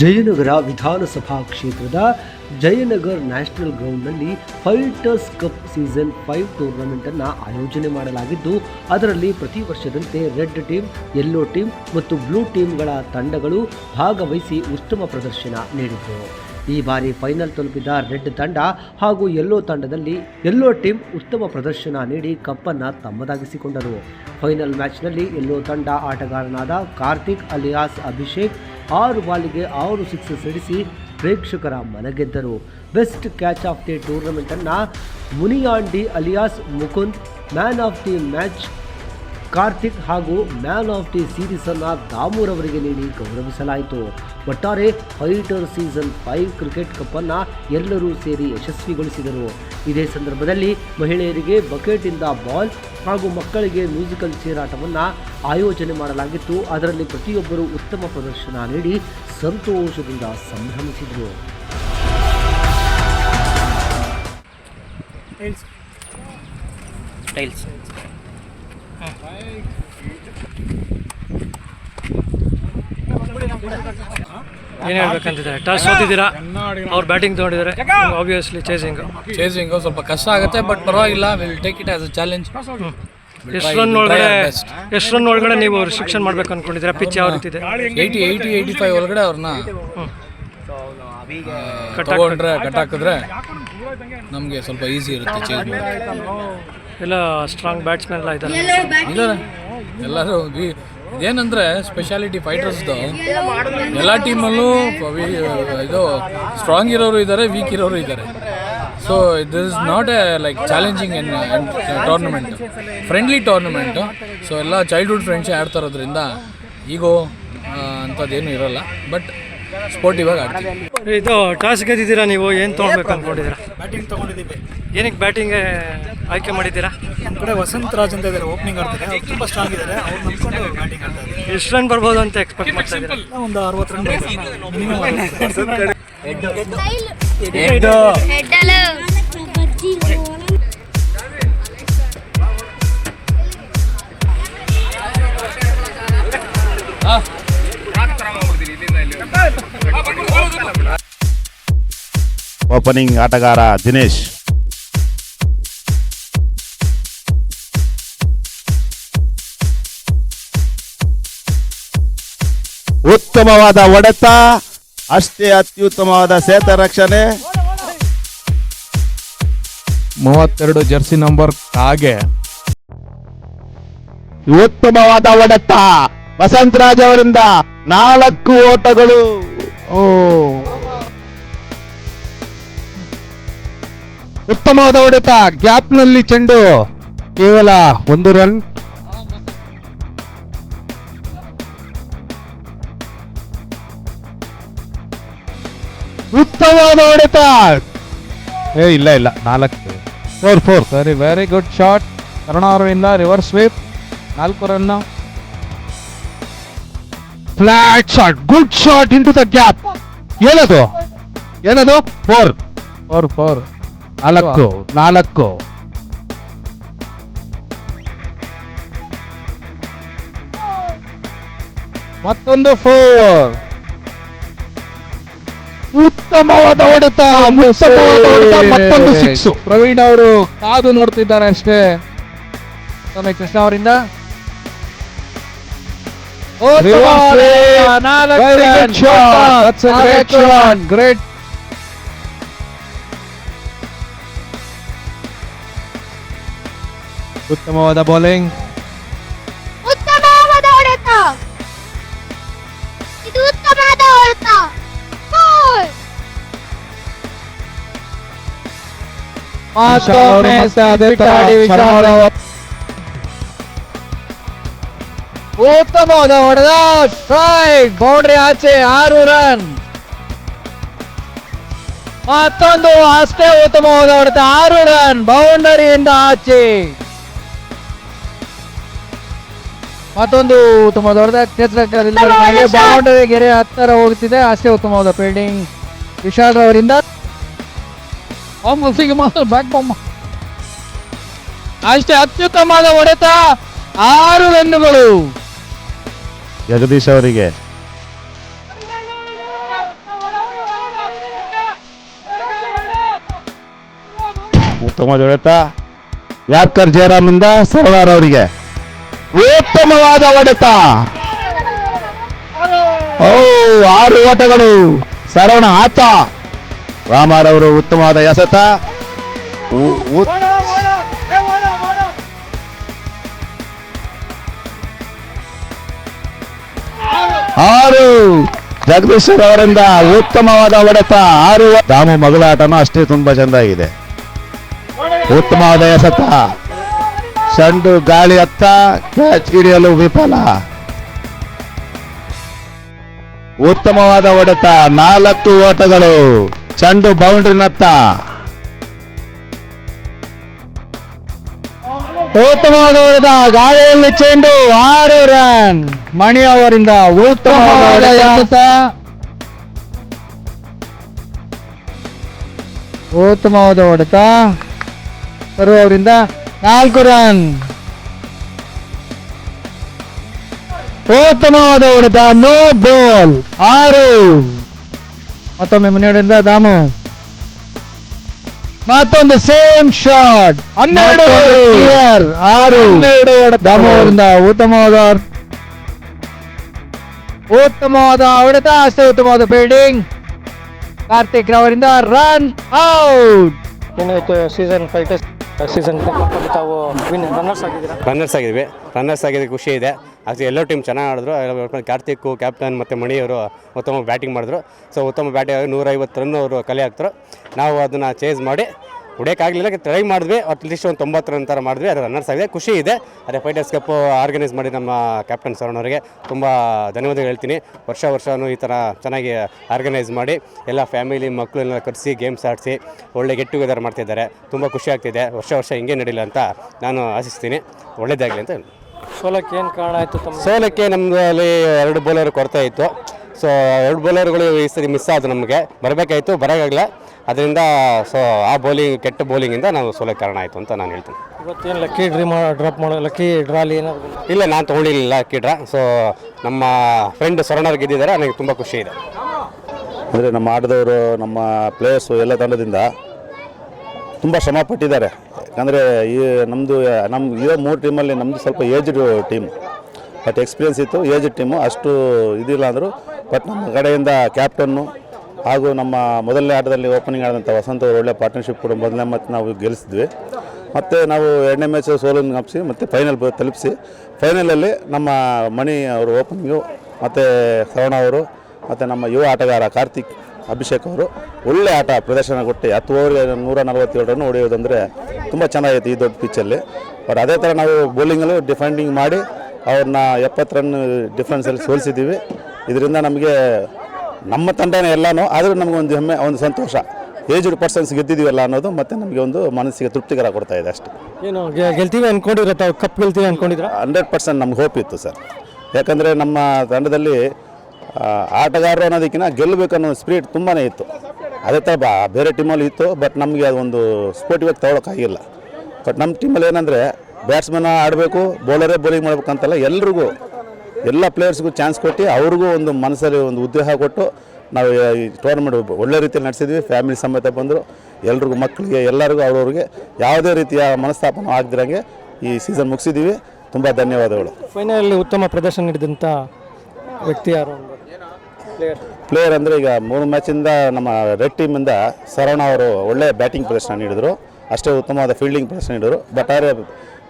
ಜಯನಗರ ವಿಧಾನಸಭಾ ಕ್ಷೇತ್ರದ ಜಯನಗರ್ ನ್ಯಾಷನಲ್ ಗ್ರೌಂಡ್ನಲ್ಲಿ ಫೈಟರ್ಸ್ ಕಪ್ ಸೀಸನ್ ಫೈವ್ ಟೂರ್ನಮೆಂಟನ್ನು ಆಯೋಜನೆ ಮಾಡಲಾಗಿದ್ದು, ಅದರಲ್ಲಿ ಪ್ರತಿ ವರ್ಷದಂತೆ ರೆಡ್ ಟೀಮ್, ಯೆಲ್ಲೋ ಟೀಮ್ ಮತ್ತು ಬ್ಲೂ ಟೀಮ್ಗಳ ತಂಡಗಳು ಭಾಗವಹಿಸಿ ಉತ್ತಮ ಪ್ರದರ್ಶನ ನೀಡಿದ್ದವು ಈ ಬಾರಿ ಫೈನಲ್ ತಲುಪಿದ ರೆಡ್ ತಂಡ ಹಾಗೂ ಯೆಲ್ಲೋ ತಂಡದಲ್ಲಿ ಯೆಲ್ಲೋ ಟೀಮ್ ಉತ್ತಮ ಪ್ರದರ್ಶನ ನೀಡಿ ಕಪ್ಪನ್ನು ತಮ್ಮದಾಗಿಸಿಕೊಂಡರು. ಫೈನಲ್ ಮ್ಯಾಚ್ನಲ್ಲಿ ಯೆಲ್ಲೋ ತಂಡ ಆಟಗಾರನಾದ ಕಾರ್ತಿಕ್ ಅಲಿಯಾಸ್ ಅಭಿಷೇಕ್ ಆರು ಬಾಲಿಗೆ ಆರು ಸಿಕ್ಸ್ ಸಿಡಿಸಿ ಪ್ರೇಕ್ಷಕರ ಮನಗೆದ್ದರು. Best catch of the ಟೂರ್ನಮೆಂಟನ್ನು Muniyandi alias Mukund man of the match Karthik ಹಾಗೂ ಮ್ಯಾನ್ ಆಫ್ ದಿ ಸೀರೀಸ್ ಅನ್ನ ದಾಮೂರ್ ಅವರಿಗೆ ನೀಡಿ ಗೌರವಿಸಲಾಯಿತು. ಒಟ್ಟಾರೆ fighter season five cricket cup ಅನ್ನ ಎಲ್ಲರೂ ಸೇರಿ ಯಶಸ್ವಿಗೊಳಿಸಿದರು. ಇದೇ ಸಂದರ್ಭದಲ್ಲಿ ಮಹಿಳೆಯರಿಗೆ ಬಕೆಟಿಂದ ಇಂದ ಬಾಲ್ ಹಾಗೂ ಮಕ್ಕಳಿಗೆ ಮ್ಯೂಸಿಕಲ್ ಚೇರ್ ಆಟವನ್ನು ಆಯೋಜನೆ ಮಾಡಲಾಗಿತ್ತು. ಅದರಲ್ಲಿ ಪ್ರತಿಯೊಬ್ಬರು ಉತ್ತಮ ಪ್ರದರ್ಶನ ನೀಡಿ ಸಂತೋಷದಿಂದ ಸಂಭ್ರಮಿಸಿದರು. ಟೈಲ್ಸ್. ಏನು ಹೇಳ್ಬೇಕಂತಿದ್ದಾರೆ? ಟಾಸ್ ಸೋತಿದ್ದೀರಾ ಅವ್ರು ಬ್ಯಾಟಿಂಗ್ ತೊಗೊಂಡಿದ್ದಾರೆ. ಆಬ್ವಿಯಸ್ಲಿ ಚೇಸಿಂಗ್ ಚೇಸಿಂಗ್ ಸ್ವಲ್ಪ ಕಷ್ಟ ಆಗುತ್ತೆ ಬಟ್ ಪರವಾಗಿಲ್ಲ will take it as a challenge ಎಷ್ಟು ರನ್ ಒಳಗಡೆ ಎಷ್ಟು ರನ್ ಒಳಗಡೆ ನೀವು ರಿಸ್ಟ್ರಿಕ್ಷನ್ ಮಾಡ್ಬೇಕು ಅನ್ಕೊಂಡಿದ್ದೀರಾ? ಪಿಚ್ ಯಾವ ರೀತಿ ಇದೆ? ಏಯ್ಟಿ ಏಯ್ಟಿ ಏಯ್ಟಿ ಫೈವ್ ಒಳಗಡೆ ಅವ್ರನ್ನ ತಗೊಂಡ್ರೆ ಕಟ್ ಹಾಕಿದ್ರೆ ನಮಗೆ ಸ್ವಲ್ಪ ಈಸಿ ಇರುತ್ತೆ ಚೇಂಜ್ ಎಲ್ಲ ಸ್ಟ್ರಾಂಗ್ ಬ್ಯಾಟ್ಸ್ಮನ್ ಎಲ್ಲ ಇದ್ದಾರೆ. ಎಲ್ಲರೂ ಏನಂದರೆ ಇದೇನಂದ್ರೆ ಸ್ಪೆಷಾಲಿಟಿ ಫೈಟರ್ಸ್ದು ಎಲ್ಲ ಟೀಮಲ್ಲೂ ಇದು ಸ್ಟ್ರಾಂಗ್ ಇರೋರು ಇದ್ದಾರೆ ವೀಕ್ ಇರೋರು ಇದ್ದಾರೆ. So this is not a like challenging in tournament friendly tournament so ಎಲ್ಲ ಚೈಲ್ಡ್ಹುಡ್ ಫ್ರೆಂಡ್ಸ್ ಆಡ್ತಾ ಇರೋದ್ರಿಂದ ಈಗೋ ಅಂಥದ್ದೇನು ಇರೋಲ್ಲ. ಬಟ್ ಸ್ಪೋರ್ಟ್ ಆಗಿ ಆಡ್ತೀವಿ. ಇದು ಟಾಸ್ ಗೆದ್ದಿದ್ದೀರಾ ನೀವು? ಏನು ತೊಗೊಳ್ಬೇಕು ಅಂದ್ಕೊಂಡಿದ್ದೀರಾ ಬ್ಯಾಟಿಂಗ್ ತಗೊಂಡಿದ್ದೀವಿ. ಏನಕ್ಕೆ ಬ್ಯಾಟಿಂಗ್ ಆಯ್ಕೆ ಮಾಡಿದ್ದೀರಾ? ನಮ್ಮ ಕಡೆ ವಸಂತ್ ರಾಜ್ ಅಂತ ಇದ್ದಾರೆ ಓಪನಿಂಗ್ ಆಡ್ತಾರೆ. ಅವ್ರು ತುಂಬ ಸ್ಟ್ರಾಂಗ್ ಇದ್ದಾರೆ. ಅವ್ರು ನಂಬ್ಕೊಂಡು ಬ್ಯಾಟಿಂಗ್ ಆಡ್ತಾರೆ. ಇದ್ದಾರೆ ಎಷ್ಟು ರನ್ ಬರ್ಬೋದು ಅಂತ ಎಕ್ಸ್ಪೆಕ್ಟ್ ಮಾಡ್ತಾ ಇದ್ದೀರಾ? ಒಂದು ಅರವತ್ತು ರನ್ ಮಿನಿಮಮ್ ಓಪನಿಂಗ್ ಆಟಗಾರ ದಿನೇಶ್. ಉತ್ತಮವಾದ ಒಡೆತ ಅಷ್ಟೇ ಅತ್ಯುತ್ತಮವಾದ ಸೇತ ರಕ್ಷಣೆ. ಮೂವತ್ತೆರಡು ಜರ್ಸಿ ನಂಬರ್ ಹಾಗೆ ಉತ್ತಮವಾದ ಹೊಡೆತ ವಸಂತರಾಜ್ ಅವರಿಂದ ನಾಲ್ಕು ಓಟಗಳು. ಓ. ಉತ್ತಮವಾದ ಹೊಡೆತ ಗ್ಯಾಪ್ನಲ್ಲಿ ಚೆಂಡು ಕೇವಲ ಒಂದು ರನ್. ಉತ್ತಮವಾದ ಹೊಡೆತ! ಏ, ಇಲ್ಲ ಇಲ್ಲ. ನಾಲ್ಕು. ಫೋರ್ ಫೋರ್ ಸರಿ very good shot Karunaravinda reverse sweep ನಾಲ್ಕು run flat shot good shot into the gap ಏನದು? ಏನದು? ಫೋರ್ ಫೋರ್ ಫೋರ್ ನಾಲ್ಕು. ನಾಲ್ಕು. ಮತ್ತೊಂದು ಫೋರ್ ಉತ್ತಮವಾದ ಹೊಡೆತ ಉತ್ತಮವಾದ ಹೊಡೆತ ಮತ್ತೊಂದು ಸಿಕ್ಸ್. ಪ್ರವೀಣ್ ಅವರು ಕಾದು ನೋಡ್ತಿದ್ದಾರೆ ಅಷ್ಟೇ. ಸಮಯ ಕೃಷ್ಣ ಅವರಿಂದ. ಗ್ರೇಟ್ ಉತ್ತಮವಾದ ಬೌಲಿಂಗ್ ಉತ್ತಮವಾದ ಹೊಡೆತ. ಇದು ಉತ್ತಮವಾದ ಹೊಡೆತ. ಉತ್ತಮವಾದ ಹೊಡೆದ ಸ್ಟ್ರೈಕ್ ಬೌಂಡ್ರಿ ಆಚೆ ಆರು ರನ್ ಮತ್ತೊಂದು ಅಷ್ಟೇ ಉತ್ತಮವಾದ ಹೊಡೆತ ಆರು ರನ್ ಬೌಂಡರಿಯಿಂದ ಆಚೆ. ಮತ್ತೊಂದು ಉತ್ತಮವಾದ ಹೊಡೆದ ಕ್ಷೇತ್ರ ಬೌಂಡರಿ ಗೆರೆ ಹತ್ತರ ಹೋಗ್ತಿದೆ. ಅಷ್ಟೇ ಉತ್ತಮವಾದ ಫೀಲ್ಡಿಂಗ್ ವಿಶಾಲ್ ರವರಿಂದ ಒಮ್ಮ ಮಾತ್ರ ಬ್ಯಾಕ್ ಬೊಮ್ಮ ಅಷ್ಟೇ ಅತ್ಯುತ್ತಮವಾದ ಹೊಡೆತ ಆರು ರನ್ಗಳು ಜಗದೀಶ್ ಅವರಿಗೆ. ಉತ್ತಮ ಹೊಡೆತ. ಯಾಕರ್ ಜಯರಾಮ್ ಇಂದ ಅವರಿಗೆ. ಉತ್ತಮವಾದ ಹೊಡೆತ. ಓ, ಆರು ಓಟಗಳು. ಸರವಣ ಆತ. ರಾಮರ್ ಅವರು ಉತ್ತಮವಾದ ಎಸೆತ. ಆರು. ಜಗದೀಶ್ವರ್ ಅವರಿಂದ ಉತ್ತಮವಾದ ಒಡೆತ ಆರು. ದಾಮು ಮಗಳ ಆಟನೂ ಅಷ್ಟೇ ತುಂಬಾ ಚೆಂದಾಗಿದೆ. ಉತ್ತಮವಾದ ಎಸೆತ. ಸಂಡು ಗಾಳಿ ಅತ್ತ, ಕ್ಯಾಚ್ ಹಿಡಿಯಲು ವಿಫಲ. ಉತ್ತಮವಾದ ಒಡೆತ ನಾಲ್ಕು ಓಟಗಳು. ಚೆಂಡು ಬೌಂಡ್ರಿನತ್ತ ಉತ್ತಮವಾದ ಗಾಳಿಯಲ್ಲಿ ಚೆಂಡು ಆರು ರನ್. ಮಣಿ ಅವರಿಂದ ಉತ್ತಮವಾದ ಉತ್ತಮವಾದ ಹೊಡೆತ. ಅವರಿಂದ ನಾಲ್ಕು ರನ್. ಉತ್ತಮವಾದ ಹೊಡೆತ ನೋ ಬಾಲ್ ಆರು. ಮತ್ತೊಮ್ಮೆ ಮುನ್ನಡೆಯಿಂದ ದಾಮು. ಮತ್ತೊಂದು ಸೇಮ್ ಶಾಟ್ ಹನ್ನೆರಡು ಆರು. ದಾಮು ಅವರಿಂದ ಉತ್ತಮವಾದ ಉತ್ತಮವಾದ ಹೊಡೆತ ಅಷ್ಟೇ ಉತ್ತಮವಾದ ಫೀಲ್ಡಿಂಗ್ ಕಾರ್ತಿಕ್ ರವರಿಂದ ರನ್ ಔಟ್ ಏನಾಯ್ತು ಸೀಸನ್ ಫೈಟರ್ಸ್ ಸೀಸನ್ ತಾವು ವಿನ್ ರನ್ನರ್ಸ್ ಆಗಿದ್ದೀರಾ? ರನ್ನರ್ಸ್ ಆಗಿದ್ವಿ. ರನ್ನರ್ಸ್ ಆಗಿದ್ದು ಖುಷಿ ಇದೆ. ಆಕ್ಚುಲಿ ಎಲ್ಲೋ ಟೀಮ್ ಚೆನ್ನಾಗಿ ಆಡಿದ್ರು. ಕಾರ್ತಿಕ್ ಕ್ಯಾಪ್ಟನ್ ಮತ್ತು ಮಣಿಯವರು ಉತ್ತಮ ಬ್ಯಾಟಿಂಗ್ ಮಾಡಿದ್ರು. ಸೊ ಉತ್ತಮ ಬ್ಯಾಟಿಂಗ್ ನೂರೈವತ್ತು ರನ್ ಅವರು ಕಲೆ ಹಾಕ್ತರು ನಾವು ಅದನ್ನು ಚೇಸ್ ಮಾಡಿ, ಹೊಡೆಯೋಕ್ಕಾಗಲಿಲ್ಲ ಟ್ರೈ ಮಾಡಿದ್ವಿ. ಅಟ್ಲೀಸ್ಟ್ ಒಂದು ತೊಂಬತ್ತು ರನ್ ಥರ ಮಾಡಿದ್ವಿ. ಅದು ರನ್ನರ್ಸ್ ಆಗಿದೆ. ಖುಷಿ ಇದೆ. ಅದೇ ಫೈಟರ್ಸ್ ಕಪ್ ಆರ್ಗನೈಸ್ ಮಾಡಿ ನಮ್ಮ ಕ್ಯಾಪ್ಟನ್ ಸರ್ ಅವರಿಗೆ ತುಂಬ ಧನ್ಯವಾದ ಹೇಳ್ತೀನಿ. ವರ್ಷ ವರ್ಷವೂ ಈ ಥರ ಚೆನ್ನಾಗಿ ಆರ್ಗನೈಸ್ ಮಾಡಿ, ಎಲ್ಲ ಫ್ಯಾಮಿಲಿ ಮಕ್ಕಳನ್ನ ಕರೆಸಿ ಗೇಮ್ಸ್ ಆಡಿಸಿ, ಒಳ್ಳೆ ಗೆಟ್ ಟುಗೆದರ್ ಮಾಡ್ತಿದ್ದಾರೆ. ತುಂಬ ಖುಷಿ ಆಗ್ತಿದೆ. ವರ್ಷ ವರ್ಷ ಹಿಂಗೆ ನಡೀಲಿ ಅಂತ ನಾನು ಆಶಿಸ್ತೀನಿ. ಒಳ್ಳೇದಾಗಲಿ ಅಂತ ಸೋಲಕ್ಕೆ ಏನು ಕಾರಣ ಆಯಿತು ತಮ್ಮ? ಸೋಲಕ್ಕೆ ನಮ್ಮಲ್ಲಿ ಅಲ್ಲಿ ಎರಡು ಬೌಲರ್ ಕೊರತೆ ಇತ್ತು. ಸೊ ಎರಡು ಬೌಲರ್ಗಳು ಈ ಸರಿ ಮಿಸ್ ಆದವು ನಮಗೆ. ಬರಬೇಕಾಯಿತು ಬರೋಕ್ಕಾಗಲ್ಲ ಅದರಿಂದ ಸೊ ಆ ಬೌಲಿಂಗ್ ಕೆಟ್ಟ ಬೌಲಿಂಗಿಂದ ನಾವು ಸೋಲಕ್ಕೆ ಕಾರಣ ಆಯಿತು ಅಂತ ನಾನು ಹೇಳ್ತೀನಿ. ಇವತ್ತೇನು ಲಕ್ಕಿ ಡ್ರೀ ಮಾ ಡ್ರಾಪ್ ಮಾಡೋ ಲಕ್ಕಿ ಡ್ರಾಲಿ ಏನಾದ್ರು ಇಲ್ಲ ನಾನು ತೊಗೊಂಡಿರಲಿಲ್ಲ ಲಕ್ಕಿ ಡ್ರಾ ಸೊ ನಮ್ಮ ಫ್ರೆಂಡ್ ಸರಣರ್ ಗೆದ್ದಿದ್ದಾರೆ ನನಗೆ ತುಂಬ ಖುಷಿ ಇದೆ. ಅಂದರೆ ನಮ್ಮ ಆಟದವರು ನಮ್ಮ ಪ್ಲೇಯರ್ಸು ಎಲ್ಲ ತಂಡದಿಂದ ತುಂಬ ಶ್ರಮ ಪಟ್ಟಿದ್ದಾರೆ. ಯಾಕಂದರೆ ಈ ನಮ್ಮದು ನಮ್ಮ ಇರೋ ಮೂರು ಟೀಮಲ್ಲಿ ನಮ್ಮದು ಸ್ವಲ್ಪ ಏಜ್ಡ್ ಟೀಮ್ ಬಟ್ ಎಕ್ಸ್ಪೀರಿಯನ್ಸ್ ಇತ್ತು ಏಜ್ಡ್ ಟೀಮು ಅಷ್ಟು ಇದಿಲ್ಲ ಅಂದರು. ಬಟ್ ನಮ್ಮ ಕಡೆಯಿಂದ ಕ್ಯಾಪ್ಟನ್ನು ಹಾಗೂ ನಮ್ಮ ಮೊದಲನೇ ಆಟದಲ್ಲಿ ಓಪನಿಂಗ್ ಆಡಿದಂಥ ವಸಂತ ಅವರು ಒಳ್ಳೆ ಪಾರ್ಟ್ನರ್ಶಿಪ್ ಕೂಡ, ಮೊದಲನೇ ಮತ್ತು ನಾವು ಗೆಲ್ಲಿಸಿದ್ವಿ ಮತ್ತು ನಾವು ಎರಡನೇ ಮ್ಯಾಚ್ ಸೋಲನ್ನು ಜ್ಞಾಪಿಸಿ ಮತ್ತು ಫೈನಲ್ ತಲುಪಿಸಿ. ಫೈನಲಲ್ಲಿ ನಮ್ಮ ಮಣಿ ಅವರು ಓಪನಿಂಗು ಮತ್ತು ಶ್ರವಣ ಅವರು, ಮತ್ತು ನಮ್ಮ ಯುವ ಆಟಗಾರ ಕಾರ್ತಿಕ್. ಅಭಿಷೇಕ್ ಅವರು ಒಳ್ಳೆ ಆಟ ಪ್ರದರ್ಶನ ಕೊಟ್ಟು ಹತ್ತು ಓವರ್ಗೆ ನೂರ ನಲವತ್ತೇಳು ರನ್ ಹೊಡೆಯೋದಂದರೆ ತುಂಬ ಚೆನ್ನಾಗೈತೆ ಈ ದೊಡ್ಡ ಪಿಚ್ಚಲ್ಲಿ ಬಟ್ ಅದೇ ಥರ ನಾವು ಬೌಲಿಂಗಲ್ಲೂ ಡಿಫೆಂಡಿಂಗ್ ಮಾಡಿ ಅವ್ರನ್ನ ಎಪ್ಪತ್ತು ರನ್ ಡಿಫ್ರೆನ್ಸಲ್ಲಿ ಸೋಲಿಸಿದ್ದೀವಿ. ಇದರಿಂದ ನಮಗೆ ನಮ್ಮ ತಂಡನೇ ಎಲ್ಲನೂ ಆದರೂ ನಮಗೆ ಒಂದು ಹೆಮ್ಮೆ ಒಂದು ಸಂತೋಷ. ಏಜ್ಡ್ ಪರ್ಸನ್ಸ್ ಗೆದ್ದಿದ್ದೀವಲ್ಲ ಅನ್ನೋದು ಮತ್ತೆ ನಮಗೆ ಒಂದು ಮನಸ್ಸಿಗೆ ತೃಪ್ತಿಕರ ಕೊಡ್ತಾ ಇದೆ ಅಷ್ಟೇ. ಏನು ಗೆಲ್ತೀವಿ ಅನ್ಕೊಂಡಿರತ್ತೆ ತಾವು? ಕಪ್ ಗೆಲ್ತೀವಿ ಅನ್ಕೊಂಡಿದ್ರೆ? ಹಂಡ್ರೆಡ್ ಪರ್ಸೆಂಟ್ ನಮ್ಗೆ ಹೋಪ್ ಇತ್ತು ಸರ್. ಯಾಕಂದರೆ ನಮ್ಮ ತಂಡದಲ್ಲಿ ಆಟಗಾರರು ಅನ್ನೋದಕ್ಕಿಂತ ಗೆಲ್ಲಬೇಕು ಅನ್ನೋ ಸ್ಪಿರಿಟ್ ತುಂಬಾ ಇತ್ತು. ಅದೇ ಥರ ಬಾ, ಬೇರೆ ಟೀಮಲ್ಲಿ ಇತ್ತು ಬಟ್ ನಮಗೆ ಅದೊಂದು ಸ್ಪೋರ್ಟಿವ್ ಆಗಿ ತೊಗೊಳಕ್ಕಾಗಿಲ್ಲ ಬಟ್ ನಮ್ಮ ಟೀಮಲ್ಲಿ ಏನಂದರೆ ಬ್ಯಾಟ್ಸ್ಮನ್ ಆಡಬೇಕು ಬೌಲರೇ ಬೌಲಿಂಗ್ ಮಾಡ್ಬೇಕಂತಲ್ಲ ಎಲ್ರಿಗೂ, ಎಲ್ಲ ಪ್ಲೇಯರ್ಸ್ಗೂ ಚಾನ್ಸ್ ಕೊಟ್ಟು ಅವ್ರಿಗೂ ಒಂದು ಮನಸ್ಸಲ್ಲಿ ಒಂದು ಉದ್ಯೋಗ ಕೊಟ್ಟು ನಾವು ಈ ಟೂರ್ನಮೆಂಟ್ ಒಳ್ಳೆ ರೀತಿಯಲ್ಲಿ ನಡೆಸಿದ್ವಿ ಫ್ಯಾಮಿಲಿ ಸಮೇತ ಬಂದರು, ಎಲ್ರಿಗೂ ಮಕ್ಕಳಿಗೆ ಎಲ್ಲರಿಗೂ, ಅವ್ರವ್ರಿಗೆ ಯಾವುದೇ ರೀತಿಯ ಮನಸ್ತಾಪನ ಆಗದಿರಂಗೆ ಈ ಸೀಸನ್ ಮುಗಿಸಿದ್ದೀವಿ ತುಂಬ ಧನ್ಯವಾದಗಳು. ಫೈನಲಲ್ಲಿ ಉತ್ತಮ ಪ್ರದರ್ಶನ ನೀಡಿದಂಥ ವ್ಯಕ್ತಿ ಯಾರು ಪ್ಲೇಯರ್ ಪ್ಲೇಯರ್ ಅಂದರೆ ಈಗ ಮೂರು ಮ್ಯಾಚಿಂದ ನಮ್ಮ ರೆಡ್ ಟೀಮಿಂದ ಸರವಣ ಅವರು ಒಳ್ಳೆಯ ಬ್ಯಾಟಿಂಗ್ ಪ್ರದರ್ಶನ ನೀಡಿದರು. ಅಷ್ಟೇ ಉತ್ತಮವಾದ ಫೀಲ್ಡಿಂಗ್ ಪ್ರದರ್ಶನ ನೀಡಿದರು. ಬಟ್ ಆದರೆ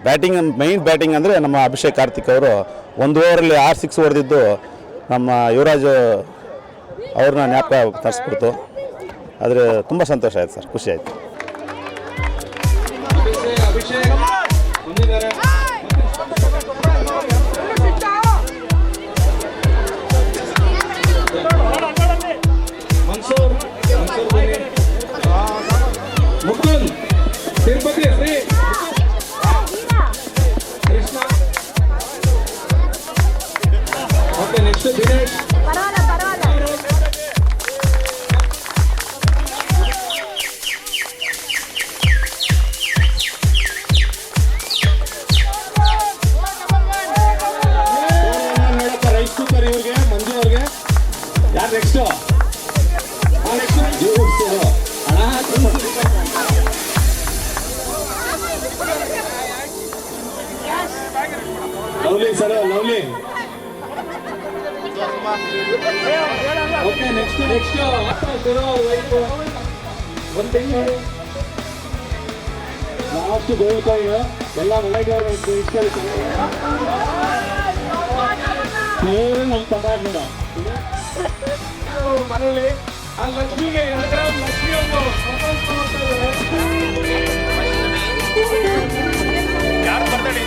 ಬ್ಯಾಟಿಂಗ್ ಮೈನ್ ಬ್ಯಾಟಿಂಗ್ ಅಂದರೆ ನಮ್ಮ ಅಭಿಷೇಕ್ ಕಾರ್ತಿಕ್ ಅವರು ಒಂದು ಓವರಲ್ಲಿ ಆರು ಸಿಕ್ಸ್ ಹೊಡೆದಿದ್ದು ನಮ್ಮ ಯುವರಾಜ್ ಅವ್ರನ್ನ ಜ್ಞಾಪಕ ತರಿಸ್ಬಿಡ್ತು. ಆದರೆ ತುಂಬ ಸಂತೋಷ ಆಯಿತು ಸರ್. ಖುಷಿ ಆಯಿತು. Мухтон, всем победы! ಲಾಸ್ಟ್ ಗೋಲ್ ಕಾಯಿನ ಎಲ್ಲ ಮಳೆಗಾರ ನಮ್ಗೆ ತಗೊಂಡ ಮನೇಲಿ ಆ ಲಕ್ಷ್ಮಿಗೆ ಲಕ್ಷ್ಮಿ ಯಾರು ಬರ್ತಾರೆ